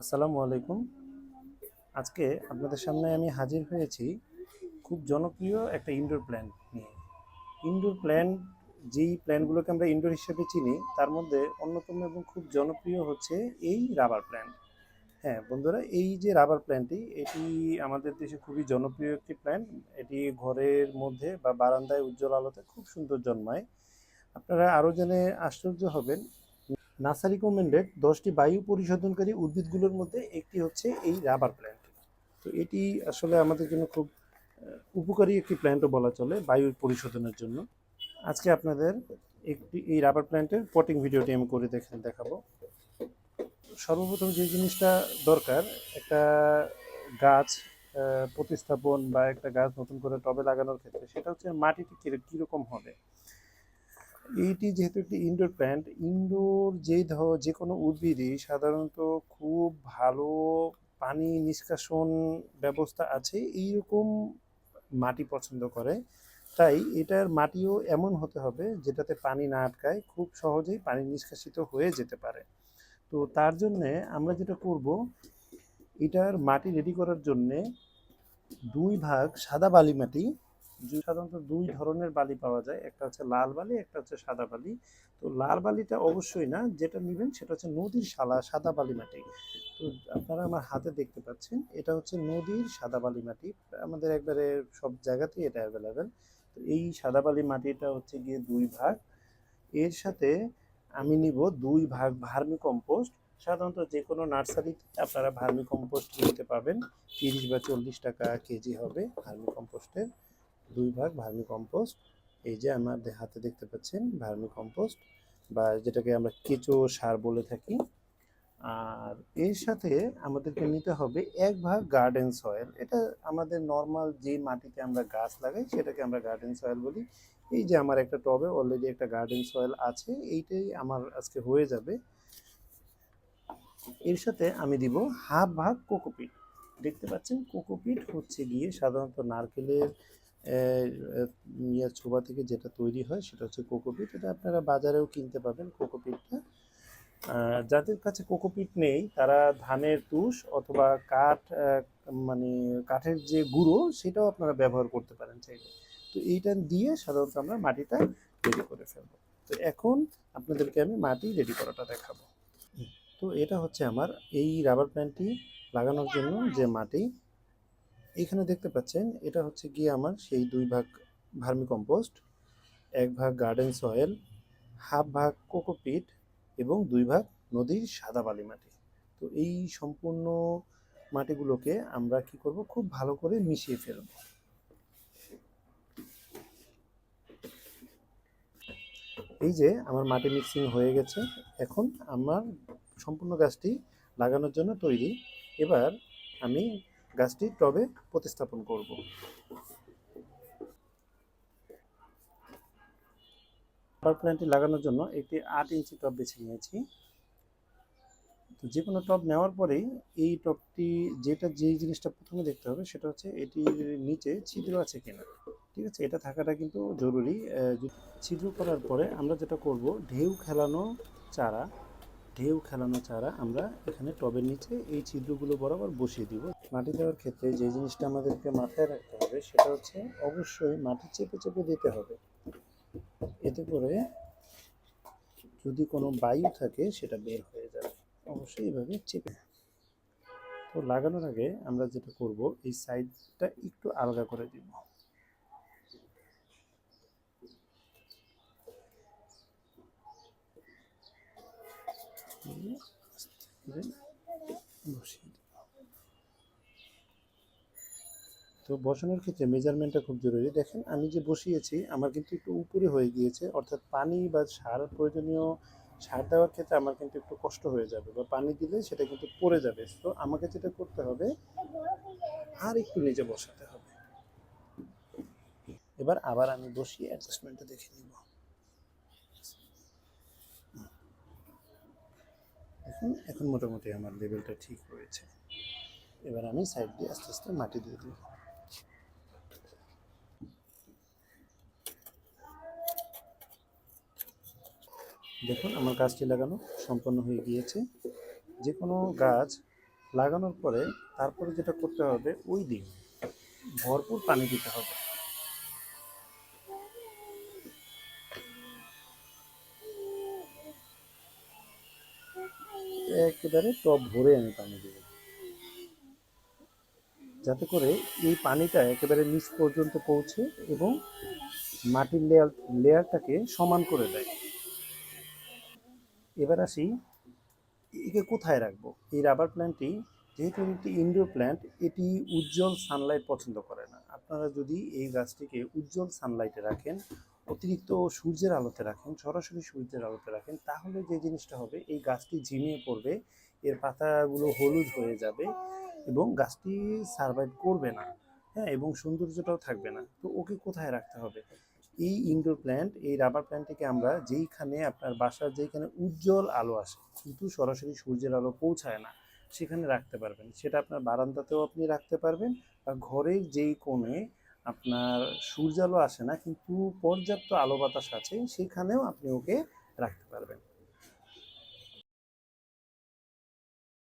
আসসালামু আলাইকুম। আজকে আপনাদের সামনে আমি হাজির হয়েছি খুব জনপ্রিয় একটা ইনডোর প্ল্যান নিয়ে। ইনডোর প্ল্যান যেই প্ল্যানগুলোকে আমরা ইনডোর হিসেবে চিনি, তার মধ্যে অন্যতম এবং খুব জনপ্রিয় হচ্ছে এই রাবার প্ল্যান্ট হ্যাঁ বন্ধুরা, এই যে রাবার প্ল্যান্টটি এটি আমাদের দেশে খুবই জনপ্রিয় একটি প্ল্যান্ট এটি ঘরের মধ্যে বা বারান্দায় উজ্জ্বল আলোতে খুব সুন্দর জন্মায়। আপনারা আরও জেনে আশ্চর্য হবেন নাসা রিকমেন্ডেড দশটি বায়ু পরিশোধনকারী উদ্ভিদগুলোর মধ্যে একটি হচ্ছে এই রাবার প্ল্যান্ট তো এটি আসলে আমাদের জন্য খুব উপকারী একটি প্ল্যান্টও বলা চলে বায়ু পরিশোধনের জন্য। আজকে আপনাদের একটি, এই রাবার প্ল্যান্টের পটিং ভিডিওটি আমি করে দেখে, দেখাবো। সর্বপ্রথম যে জিনিসটা দরকার, একটা গাছ প্রতিস্থাপন বা একটা গাছ নতুন করে টবে লাগানোর ক্ষেত্রে সেটা হচ্ছে মাটিটি কীরকম হবে। এইটি যেহেতু একটি ইনডোর প্ল্যান্ট ইনডোর যে ধর যে কোনো উদ্ভিদই সাধারণত খুব ভালো পানি নিষ্কাশন ব্যবস্থা আছে, এইরকম মাটি পছন্দ করে। তাই এটার মাটিও এমন হতে হবে যেটাতে পানি না আটকায়, খুব সহজেই পানি নিষ্কাশিত হয়ে যেতে পারে। তো তার জন্যে আমরা যেটা করব, এটার মাটি রেডি করার জন্যে দুই ভাগ সাদা বালি মাটি সাধারণত দুই ধরনের বালি পাওয়া যায় একটা হচ্ছে লাল বালি একটা হচ্ছে সাদা বালি। তো লাল বালিটা অবশ্যই না যেটা নেবেন সেটা হচ্ছে নদীর শালা সাদা বালি মাটি। তো আপনারা আমার হাতে দেখতে পাচ্ছেন এটা হচ্ছে নদীর সাদা বালি মাটি। আমাদের একবারে সব জায়গাতেই এটা অ্যাভেলেবেল তো এই সাদা বালি মাটিটা হচ্ছে গিয়ে দুই ভাগ। এর সাথে আমি নিব দুই ভাগ ভার্মি কম্পোস্ট সাধারণত যে কোনো নার্সারিতে আপনারা ভার্মি কম্পোস্ট নিতে পাবেন তিরিশ বা চল্লিশ টাকা কেজি হবে ভার্মি কম্পোস্টের দুই ভাগ ভার্মি কম্পোস্ট এই যে আমার হাতে দেখতে পাচ্ছেন ভার্মি কম্পোস্ট বা যেটাকে আমরা কেঁচো সার বলে থাকি। আর এর সাথে আমাদেরকে নিতে হবে এক ভাগ গার্ডেন সয়েল। এটা আমাদের নর্মাল যে মাটিতে আমরা গাছ লাগাই, সেটাকে আমরা গার্ডেন সয়েল বলি। এই যে আমার একটা টবে অলরেডি একটা গার্ডেন সয়েল আছে, এইটাই আমার আজকে হয়ে যাবে। এর সাথে আমি দিব হাফ ভাগ কোকোপিট। দেখতে পাচ্ছেন, কোকোপিট হচ্ছে গিয়ে সাধারণত নারকেলের ইয়ার ছোবা থেকে যেটা তৈরি হয় সেটা হচ্ছে কোকোপিট এটা আপনারা বাজারেও কিনতে পাবেন কোকোপিটটা যাদের কাছে কোকোপিট নেই, তারা ধানের তুষ অথবা কাঠ মানে কাঠের যে গুঁড়ো, সেটাও আপনারা ব্যবহার করতে পারেন চাইলে। তো এইটা দিয়ে সাধারণত আমরা মাটিটা রেডি করে ফেলব। তো এখন আপনাদেরকে আমি মাটি রেডি করাটা দেখাবো। তো এটা হচ্ছে আমার এই রাবার প্ল্যান্টটি লাগানোর জন্য যে মাটি এইখানে দেখতে পাচ্ছেন, এটা হচ্ছে গিয়ে আমার সেই দুই ভাগ ভার্মি কম্পোস্ট এক ভাগ গার্ডেন সয়েল, হাফ ভাগ কোকোপিট এবং দুই ভাগ নদীর সাদা বালি মাটি। তো এই সম্পূর্ণ মাটিগুলোকে আমরা কি করব? খুব ভালো করে মিশিয়ে ফেলব। এই যে আমার মাটি মিক্সিং হয়ে গেছে। এখন আমার সম্পূর্ণ গাছটি লাগানোর জন্য তৈরি। এবার আমি গাছটি টবে প্রতিস্থাপন করব। পাওয়ার প্ল্যান্টটি লাগানোর জন্য একটি আট ইঞ্চি টব বেছে নিয়েছি। তো যে কোনো টব নেওয়ার পরেই এই টবটি যেটা যেই জিনিসটা প্রথমে দেখতে হবে সেটা হচ্ছে এটির নিচে ছিদ্র আছে কিনা। ঠিক আছে? এটা থাকাটা কিন্তু জরুরি। ছিদ্র করার পরে আমরা যেটা করব, ঢেউ খেলানো চারা ঢেউ খেলানো চারা আমরা এখানে টবের নিচে এই ছিদ্রগুলো বরাবর বসিয়ে দিব। মাটি দেওয়ার ক্ষেত্রে যে জিনিসটা আমাদেরকে মাথায় রাখতে হবে সেটা হচ্ছে অবশ্যই মাটি চেপে চেপে দিতে হবে। এতে করে যদি কোনো বায়ু থাকে সেটা বের হয়ে যাবে। অবশ্যই এভাবে চেপে। তো লাগানোর আগে আমরা যেটা করব, এই সাইডটা একটু আলগা করে দিব দিয়ে আস্তে করে তো বসানোর ক্ষেত্রে মেজারমেন্টটা খুব জরুরি। দেখেন, আমি যে বসিয়েছি, আমার কিন্তু একটু উপরে হয়ে গিয়েছে, অর্থাৎ পানি বা সার প্রয়োজনীয় সার দেওয়ার ক্ষেত্রে আমার কিন্তু একটু কষ্ট হয়ে যাবে বা পানি দিলে সেটা কিন্তু পড়ে যাবে। তো আমাকে যেটা করতে হবে, আর একটু নিচে বসাতে হবে। এবার আবার আমি বসিয়ে অ্যাডজাস্টমেন্টটা দেখে নিব। এখন মোটামুটি আমার লেভেলটা ঠিক হয়েছে এবার আমি সাইড দিয়ে আস্তে আস্তে মাটি দিয়ে দিই। দেখুন, আমার গাছটি লাগানো সম্পন্ন হয়ে গিয়েছে। যে কোনো গাছ লাগানোর পরে তারপরে যেটা করতে হবে, ওই দিন ভরপুর পানি দিতে হবে। একেবারে টপ ভরে আমি পানি দেব যাতে করে এই পানিটা একেবারে নিচ পর্যন্ত পৌঁছে এবং মাটির লেয়ার লেয়ারটাকে সমান করে দেয়। এবার আসি, একে কোথায় রাখব? এই রাবার প্ল্যান্টটি যেহেতু একটি ইনডোর প্ল্যান্ট এটি উজ্জ্বল সানলাইট পছন্দ করে না। আপনারা যদি এই গাছটিকে উজ্জ্বল সানলাইটে রাখেন অতিরিক্ত সূর্যের আলোতে রাখেন, সরাসরি সূর্যের আলোতে রাখেন, তাহলে যে জিনিসটা হবে, এই গাছটি ঝিমিয়ে পড়বে, এর পাতাগুলো হলুদ হয়ে যাবে এবং গাছটি সার্ভাইভ করবে না হ্যাঁ এবং সৌন্দর্যটাও থাকবে না। তো ওকে কোথায় রাখতে হবে? এই ইনডোর প্ল্যান্ট এই রাবার প্ল্যান্টটিকে আমরা যেইখানে আপনার বাসার যেইখানে উজ্জ্বল আলো আসে, কিন্তু সরাসরি সূর্যের আলো পৌঁছায় না, সেখানে রাখতে পারবেন। সেটা আপনার বারান্দাতেও আপনি রাখতে পারবেন বা ঘরের যেই কোণে আপনার সূর্যালো আসে না কিন্তু পর্যাপ্ত আলো বাতাস আছে সেখানেও আপনি ওকে রাখতে পারবেন।